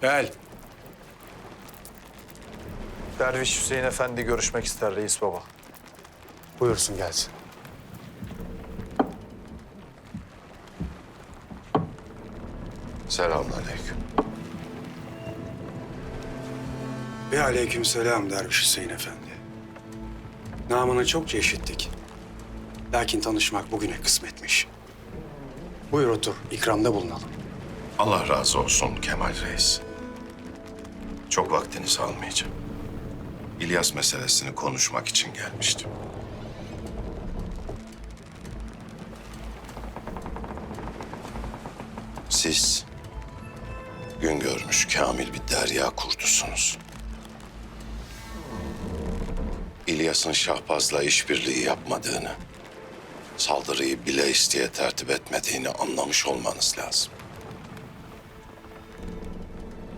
Gel. Derviş Hüseyin Efendi görüşmek ister reis baba. Buyursun gelsin. Selamünaleyküm. Ve aleykümselam Derviş Hüseyin Efendi. Namını çokça işittik. Lakin tanışmak bugüne kısmetmiş. Buyur otur, ikramda bulunalım. Allah razı olsun Kemal Reis. Çok vaktinizi almayacağım. İlyas meselesini konuşmak için gelmiştim. Siz gün görmüş kamil bir derya kurdusunuz. İlyas'ın Şahbaz'la işbirliği yapmadığını, saldırıyı bile isteye tertip etmediğini anlamış olmanız lazım.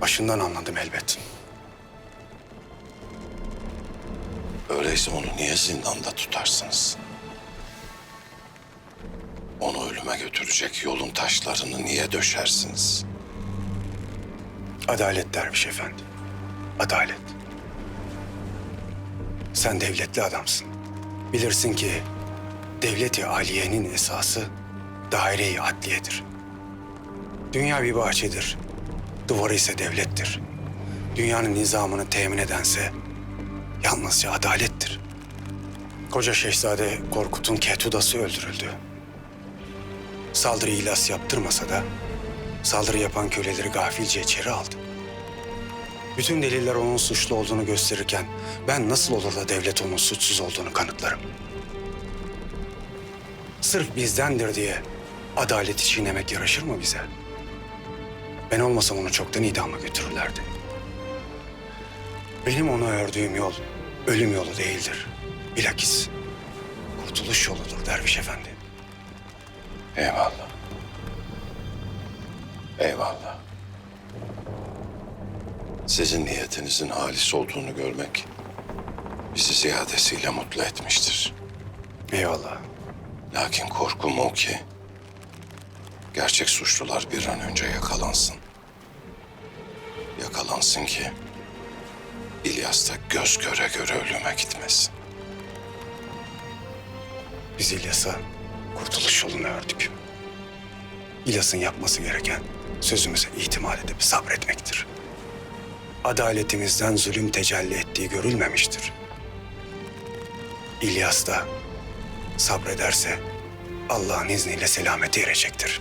Başından anladım elbet. Öyleyse onu niye zindanda tutarsınız? Onu ölüme götürecek yolun taşlarını niye döşersiniz? Adalet Derviş Efendi. Adalet. Sen devletli adamsın. Bilirsin ki devleti aliyenin esası daire-i adliyedir. Dünya bir bahçedir. Duvarı ise devlettir. Dünyanın nizamını temin edense yalnızca adalettir. Koca Şehzade Korkut'un Ketudası öldürüldü. Saldırı ilas yaptırmasa da saldırı yapan köleleri gafilce içeri aldı. Bütün deliller onun suçlu olduğunu gösterirken ben nasıl olur da devlet onun suçsuz olduğunu kanıtlarım? Sırf bizdendir diye adaleti çiğnemek yaraşır mı bize? Ben olmasam onu çoktan idama götürürlerdi. Benim ona ördüğüm yol ölüm yolu değildir. Bilakis kurtuluş yoludur Derviş Efendi. Eyvallah. Eyvallah. Sizin niyetinizin halis olduğunu görmek bizi ziyadesiyle mutlu etmiştir. Eyvallah. Lakin korkum o ki gerçek suçlular bir an önce yakalansın. Yakalansın ki İlyas da göz göre göre ölüme gitmesin. Biz İlyas'a kurtuluş yolunu ördük. İlyas'ın yapması gereken sözümüze itimat edip sabretmektir. Adaletimizden zulüm tecelli ettiği görülmemiştir. İlyas da sabrederse Allah'ın izniyle selamete erecektir.